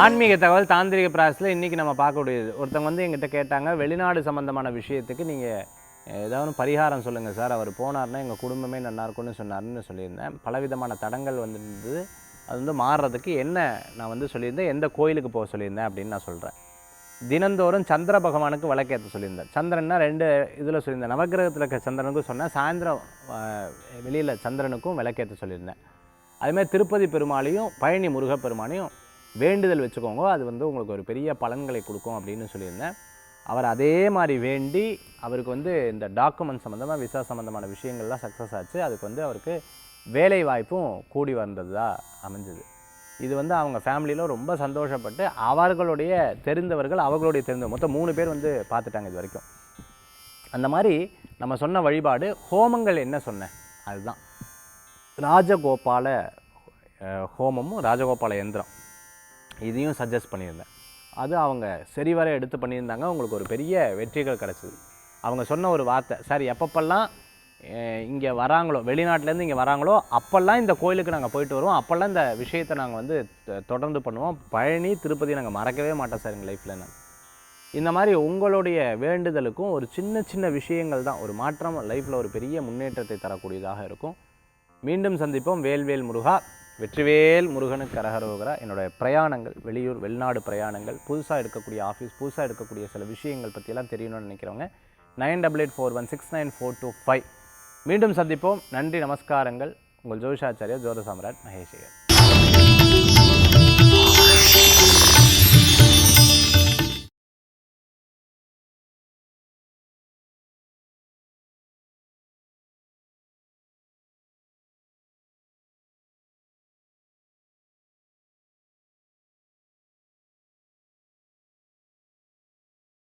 ஆன்மீக தகவல் தாந்திரிக பிராசஸில் இன்றைக்கி நம்ம பார்க்கக்கூடியது ஒருத்தவங்க வந்து எங்கிட்ட கேட்டாங்க வெளிநாடு சம்மந்தமான விஷயத்துக்கு நீங்கள் ஏதாவது பரிகாரம் சொல்லுங்கள் சார். அவர் போனார்னா எங்கள் குடும்பமே நல்லா இருக்கும்னு சொன்னார்னு சொல்லியிருந்தேன். பலவிதமான தடங்கள் வந்துருந்தது. அது வந்து மாறுறதுக்கு என்ன நான் வந்து சொல்லியிருந்தேன் எந்த கோயிலுக்கு போக சொல்லியிருந்தேன் அப்படின்னு நான் சொல்கிறேன் தினந்தோறும் சந்திர பகவானுக்கு விளக்கேற்ற சொல்லியிருந்தேன். சந்திரன்னா ரெண்டு இதில் சொல்லியிருந்தேன். நவக்கிரகத்தில் இருக்க சந்திரனுக்கும் சொன்னேன். சாயந்தரம் வெளியில் சந்திரனுக்கும் விளக்கேற்ற சொல்லியிருந்தேன். அதுமாதிரி திருப்பதி பெருமாளையும் பழனி முருகப்பெருமானையும் வேண்டுதல் வச்சுக்கோங்க. அது வந்து உங்களுக்கு ஒரு பெரிய பலன்களை கொடுக்கும் அப்படின்னு சொல்லியிருந்தேன். அவர் அதே மாதிரி வேண்டி அவருக்கு வந்து இந்த டாக்குமெண்ட் சம்மந்தமாக விசா சம்மந்தமான விஷயங்கள்லாம் சக்ஸஸ் ஆச்சு. அதுக்கு வந்து அவருக்கு வேலை வாய்ப்பும் கூடி வந்ததாக அமைஞ்சது. இது வந்து அவங்க ஃபேமிலியில் ரொம்ப சந்தோஷப்பட்டு அவர்களுடைய தெரிந்தவர்கள் அவர்களுடைய தெரிந்த மொத்தம் மூணு பேர் வந்து பார்த்துட்டாங்க இது வரைக்கும். அந்த மாதிரி நம்ம சொன்ன வழிபாடு ஹோமங்கள் என்ன சொன்னேன் அதுதான். ராஜகோபால ஹோமமும் ராஜகோபால எந்திரம். இதையும் சஜஸ்ட் பண்ணியிருந்தேன். அது அவங்க சரிவர எடுத்து பண்ணியிருந்தாங்க. உங்களுக்கு ஒரு பெரிய வெற்றிகள் கிடச்சிது. அவங்க சொன்ன ஒரு வார்த்தை சார் எப்பப்பெல்லாம் இங்கே வராங்களோ வெளிநாட்டிலேருந்து இங்கே வராங்களோ அப்போல்லாம் இந்த கோயிலுக்கு நாங்கள் போயிட்டு வருவோம். அப்போல்லாம் இந்த விஷயத்தை நாங்கள் வந்து தொடர்ந்து பண்ணுவோம். பழனி திருப்பதி நாங்கள் மறக்கவே மாட்டோம் சார் எங்கள் லைஃப்பில் நாங்கள் இந்த மாதிரி உங்களுடைய வேண்டுதலுக்கும் ஒரு சின்ன சின்ன விஷயங்கள் தான். ஒரு மாற்றம் லைஃப்பில் ஒரு பெரிய முன்னேற்றத்தை தரக்கூடியதாக இருக்கும். மீண்டும் சந்திப்போம். வேல்வேல் முருகா. வெற்றிவேல் முருகனுக்கு கரகரோகரா என்னோடய பிரயாணங்கள் வெளியூர் வெளிநாடு பிரயாணங்கள் புதுசாக எடுக்கக்கூடிய ஆஃபீஸ் புதுசாக எடுக்கக்கூடிய சில விஷயங்கள் பற்றியெல்லாம் தெரியணும்னு நினைக்கிறவங்க nine double eight four one six nine four two five. மீண்டும் சந்திப்போம். நன்றி நமஸ்காரங்கள். உங்கள் ஜோஷாச்சாரியா ஜோத சாம்ராட் மகேஷ் ஐயர்.